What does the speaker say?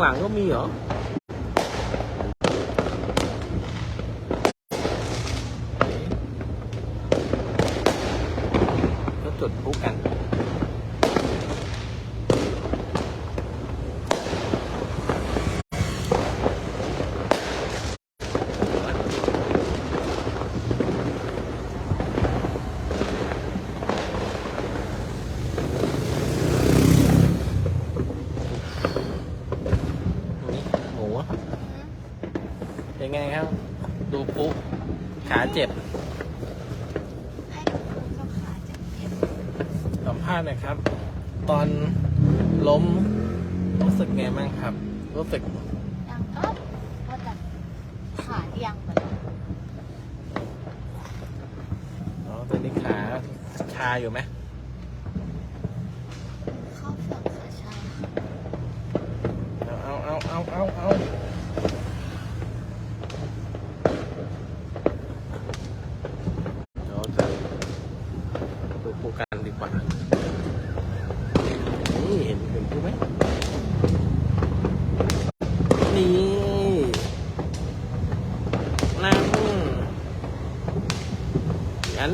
หลังก็มีเหรอก็จุดพลุกัน หมู เป็นไงครับ ดูปุ๊ขาเจ็บให้คุณเขาขาจะเจ็บสัมภาษณ์หน่อยครับ ตอนล้มรู้สึกไงบ้างครับ รู้สึกดังก็ว่าแต่ขาเอียงหมดเลยอ๋อตอนนี้ขาชาอยู่ไหม เข้าฝั่งขาชา เอาเอาเอาเอาเอาเอาเดี๋ยวจะ ดูปูกันดีกว่า นี่เห็นเห็นปูไหม นี่นั่งงั้น